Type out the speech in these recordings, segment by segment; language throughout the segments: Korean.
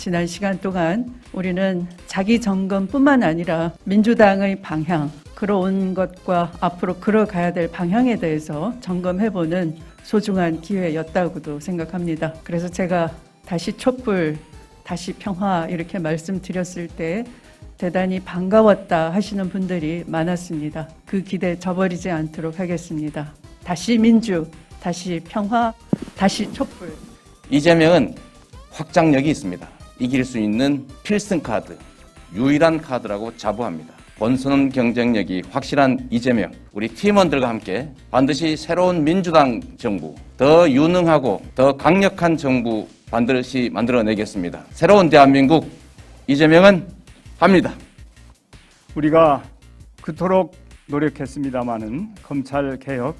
지난 시간 동안 우리는 자기 점검뿐만 아니라 민주당의 방향, 걸어온 것과 앞으로 걸어가야 될 방향에 대해서 점검해보는 소중한 기회였다고도 생각합니다. 그래서 제가 다시 촛불, 다시 평화 이렇게 말씀드렸을 때 대단히 반가웠다 하시는 분들이 많았습니다. 그 기대 저버리지 않도록 하겠습니다. 다시 민주, 다시 평화, 다시 촛불. 이재명은 확장력이 있습니다. 이길 수 있는 필승 카드, 유일한 카드라고 자부합니다. 본선 경쟁력이 확실한 이재명, 우리 팀원들과 함께 반드시 새로운 민주당 정부, 더 유능하고 더 강력한 정부 반드시 만들어내겠습니다. 새로운 대한민국 이재명은 합니다. 우리가 그토록 노력했습니다마는 검찰 개혁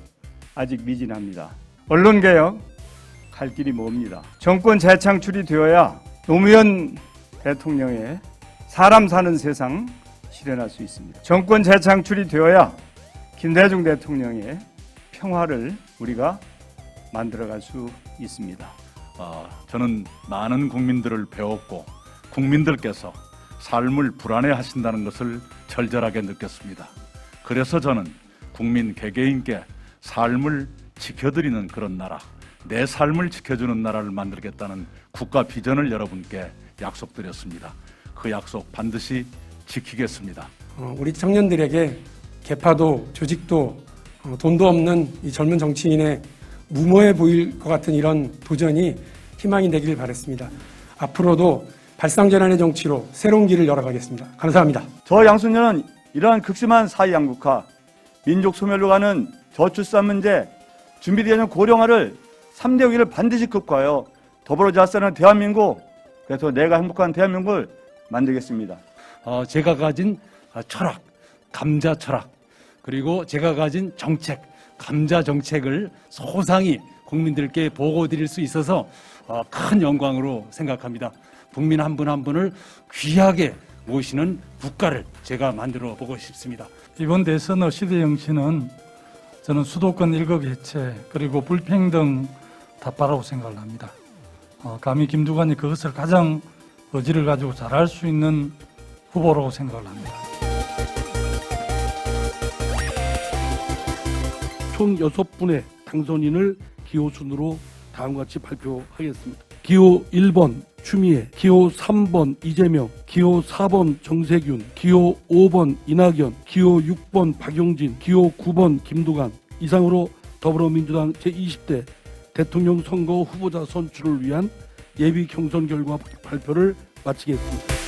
아직 미진합니다. 언론 개혁 갈 길이 멉니다. 정권 재창출이 되어야 노무현 대통령의 사람 사는 세상 실현할 수 있습니다. 정권 재창출이 되어야 김대중 대통령의 평화를 우리가 만들어갈 수 있습니다. 어, 저는 많은 국민들을 배웠고 국민들께서 삶을 불안해하신다는 것을 절절하게 느꼈습니다. 그래서 저는 국민 개개인께 삶을 지켜드리는 그런 나라, 내 삶을 지켜주는 나라를 만들겠다는 국가 비전을 여러분께 약속드렸습니다. 그 약속 반드시 지키겠습니다. 어, 우리 청년들에게 개파도 조직도 어, 돈도 없는 이 젊은 정치인의 무모해 보일 것 같은 이런 도전이 희망이 되기를 바랬습니다. 앞으로도 발상전환의 정치로 새로운 길을 열어가겠습니다. 감사합니다. 저 양순년은 이러한 극심한 사회 양극화, 민족 소멸로 가는 저출산 문제, 준비되는 고령화를 3대 위기를 반드시 극복하여 더불어 잘 사는 대한민국, 그래서 내가 행복한 대한민국을 만들겠습니다. 어, 제가 가진 어, 철학, 감자 철학, 그리고 제가 가진 정책, 감자 정책을 소상히 국민들께 보고 드릴 수 있어서 어, 큰 영광으로 생각합니다. 국민 한 분한 분을 귀하게 모시는 국가를 제가 만들어 보고 싶습니다. 이번 대선의 시대 정치는 저는 수도권 일급 해체 그리고 불평등 타파라고 생각을 합니다. 어, 감히 김두관이 그것을 가장 의지를 가지고 잘할 수 있는 후보라고 생각을 합니다. 총 6분의 당선인을 기호 순으로 다음과 같이 발표하겠습니다. 기호 1번 추미애, 기호 3번 이재명, 기호 4번 정세균, 기호 5번 이낙연, 기호 6번 박용진, 기호 9번 김두관 이상으로 더불어민주당 제20대 대통령 선거 후보자 선출을 위한 예비 경선 결과 발표를 마치겠습니다.